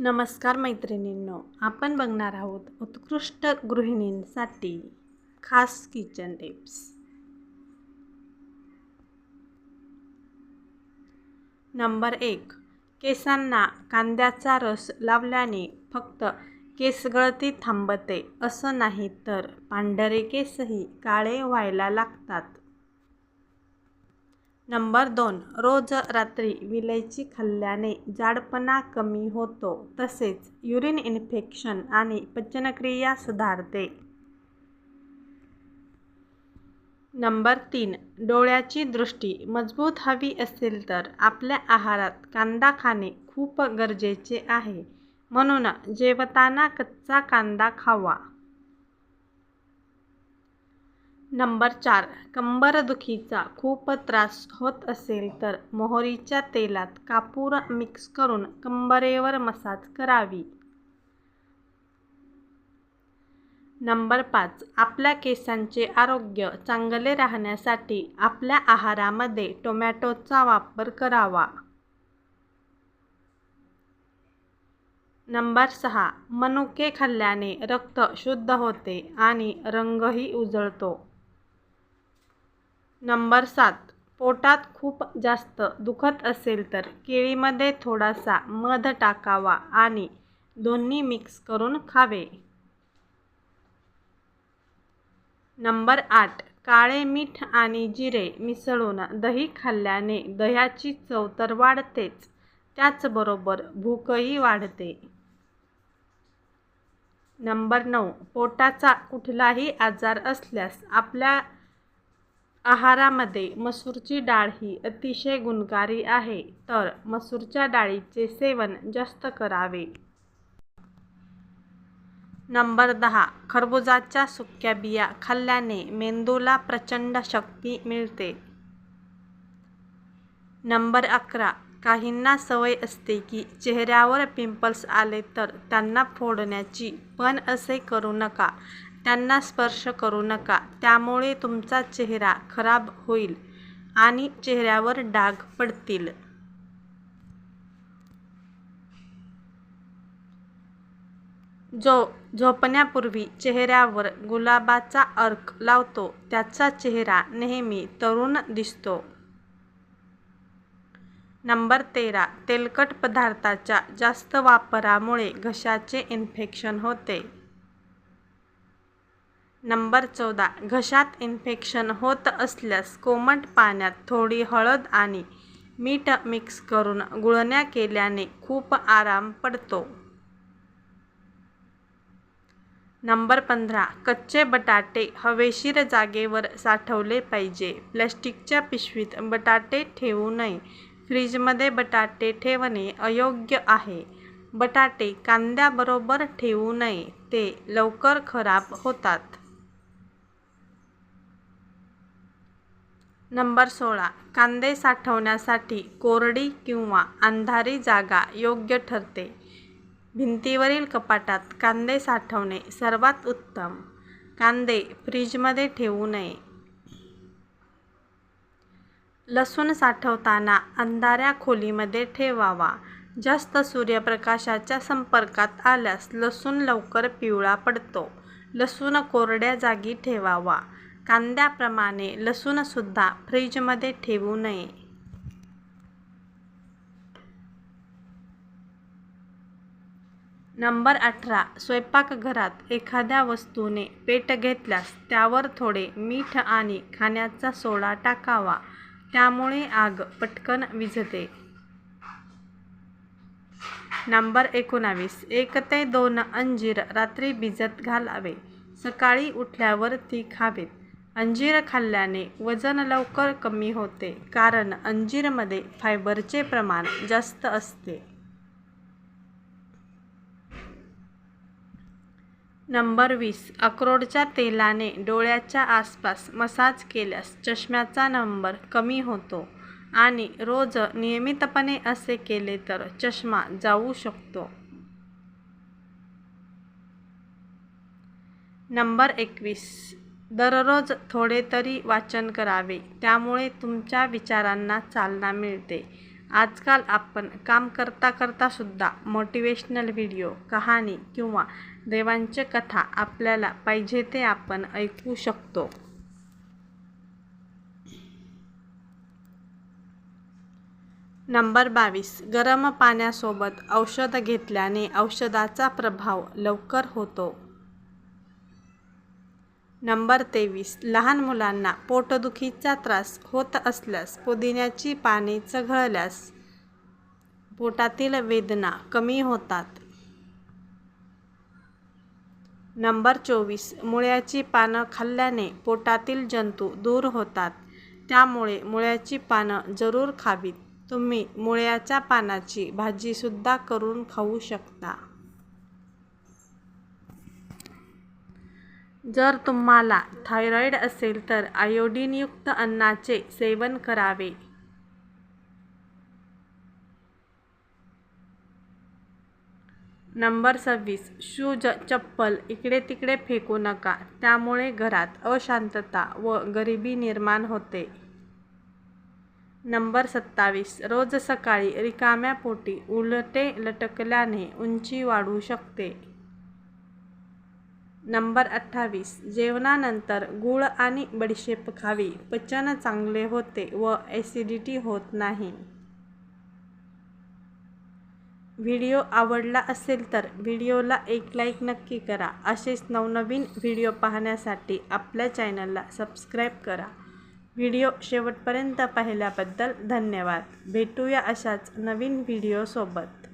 नमस्कार मैत्रिणींनो आपण बघणार आहोत उत्कृष्ट गृहिणींसाठी खास किचन टिप्स नंबर एक केसांना कांद्याचा रस लावल्याने फक्त केसगळती थांबते असं नाही तर पांढरे केसही काळे व्हायला लागतात. नंबर दोन रोज रात्री विलायची खाल्ल्याने जाडपणा कमी होतो तसेच युरिन इन्फेक्शन आणि पचनक्रिया सुधारते. नंबर तीन डोळ्याची दृष्टी मजबूत हवी असेल तर आपल्या आहारात कांदा खाणे खूप गरजेचे आहे. म्हणून जेवताना कच्चा कांदा खावा. नंबर चार. कंबरदुखीचा खूप त्रास होत असेल तर मोहरीच्या तेलात कापूर मिक्स करून कंबरेवर मसाज करावी. नंबर पाच. आपल्या केसांचे आरोग्य चांगले राहण्यासाठी आपल्या आहारामध्ये टोमॅटोचा वापर करावा. नंबर सहा. मनुके खाल्ल्याने रक्त शुद्ध होते आणि रंगही उजळतो. नंबर सात. पोटात खूप जास्त दुखत असेल तर केळीमध्ये थोडासा मध टाकावा आणि दोन्ही मिक्स करून खावे. नंबर आठ. काळे मीठ आणि जिरे मिसळून दही खाल्ल्याने दह्याची चव तर वाढतेच त्याचबरोबर भूकही वाढते. नंबर नऊ. पोटाचा कुठलाही आजार असल्यास आपल्या आहारामध्ये मसूरची डाळ ही अतिशय गुणकारी आहे तर मसूरच्या डाळीचे सेवन जास्त करावे. नंबर दहा. खरबुजाच्या सुक्या बिया खाल्ल्याने मेंदूला प्रचंड शक्ती मिळते. नंबर अकरा. काहींना सवय असते की चेहऱ्यावर पिंपल्स आले तर त्यांना फोडण्याची पण असे करू नका. त्यांना स्पर्श करू नका. त्यामुळे तुमचा चेहरा खराब होईल आणि चेहऱ्यावर डाग पडतील. जो झोपण्यापूर्वी चेहऱ्यावर गुलाबाचा अर्क लावतो त्याचा चेहरा नेहमी तरुण दिसतो. नंबर तेरा. तेलकट पदार्थाच्या जास्त वापरामुळे घशाचे इन्फेक्शन होते. नंबर चौदा. घशात इन्फेक्शन होत असल्यास कोमट पाण्यात थोडी हळद आणि मीठ मिक्स करून गुळण्या केल्याने खूप आराम पडतो. नंबर पंधरा. कच्चे बटाटे हवेशीर जागेवर साठवले पाहिजे. प्लॅस्टिकच्या पिशवीत बटाटे ठेवू नये. फ्रीजमध्ये बटाटे ठेवणे अयोग्य आहे. बटाटे कांद्याबरोबर ठेवू नये. ते लवकर खराब होतात. नंबर सोळा. कांदे साठवण्यासाठी कोरडी किंवा अंधारी जागा योग्य ठरते. भिंतीवरील कपाटात कांदे साठवणे सर्वात उत्तम. कांदे फ्रीजमध्ये ठेवू नये. लसूण साठवताना अंधाऱ्या खोलीमध्ये ठेवावा. जास्त सूर्यप्रकाशाच्या संपर्कात आल्यास लसूण लवकर पिवळा पडतो. लसूण कोरड्या जागी ठेवावा. कांद्याप्रमाणे लसूणसुद्धा फ्रीजमध्ये ठेवू नये. नंबर अठरा. स्वयंपाकघरात एखाद्या वस्तूने पेट घेतल्यास त्यावर थोडे मीठ आणि खाण्याचा सोडा टाकावा. त्यामुळे आग पटकन विझते. नंबर एकोणावीस. एक ते दोन अंजीर रात्री भिजत घालावे. सकाळी उठल्यावर ती खावेत. अंजीर खाल्ल्याने वजन लवकर कमी होते कारण अंजीरमध्ये फायबरचे प्रमाण जास्त असते. नंबर वीस. अक्रोडच्या तेलाने डोळ्याच्या आसपास मसाज केल्यास चष्म्याचा नंबर कमी होतो आणि रोज नियमितपणे असे केले तर चष्मा जाऊ शकतो. नंबर एकवीस. दररोज थोडे तरी वाचन करावे. त्यामुळे तुमच्या विचारांना चालना मिळते. आजकाल आपण काम करता करता सुद्धा मोटिवेशनल व्हिडिओ कहाणी किंवा देवांचे कथा आपल्याला पाहिजे ते आपण ऐकू शकतो. नंबर बावीस. गरम पाण्यासोबत औषध घेतल्याने औषधाचा प्रभाव लवकर होतो. नंबर तेवीस. लहान मुलांना पोटदुखीचा त्रास होत असल्यास पुदिन्याची पाने चघळल्यास पोटातील वेदना कमी होतात. नंबर चोवीस. मुळ्याची पानं खाल्ल्याने पोटातील जंतू दूर होतात. त्यामुळे मुळ्याची पानं जरूर खावीत. तुम्ही मुळ्याच्या पानाची भाजीसुद्धा करून खाऊ शकता. जर तुम्हाला थायरॉईड असेल तर आयोडीनयुक्त अन्नाचे सेवन करावे. नंबर सव्वीस शूज चप्पल इकडे तिकडे फेकू नका. त्यामुळे घरात अशांतता व गरिबी निर्माण होते. नंबर सत्तावीस रोज सकाळी रिकाम्या पोटी उलटे लटकल्याने उंची वाढू शकते. नंबर अठ्ठावीस. जेवणानंतर गूळ आणि बडीशेप खावी. पचन चांगले होते व ॲसिडिटी होत नाही. व्हिडिओ आवडला असेल तर व्हिडिओला एक लाईक नक्की करा. असेच नवनवीन व्हिडिओ पाहण्यासाठी आपल्या चॅनलला सबस्क्राईब करा. व्हिडिओ शेवटपर्यंत पाहिल्याबद्दल धन्यवाद. भेटूया अशाच नवीन व्हिडिओसोबत.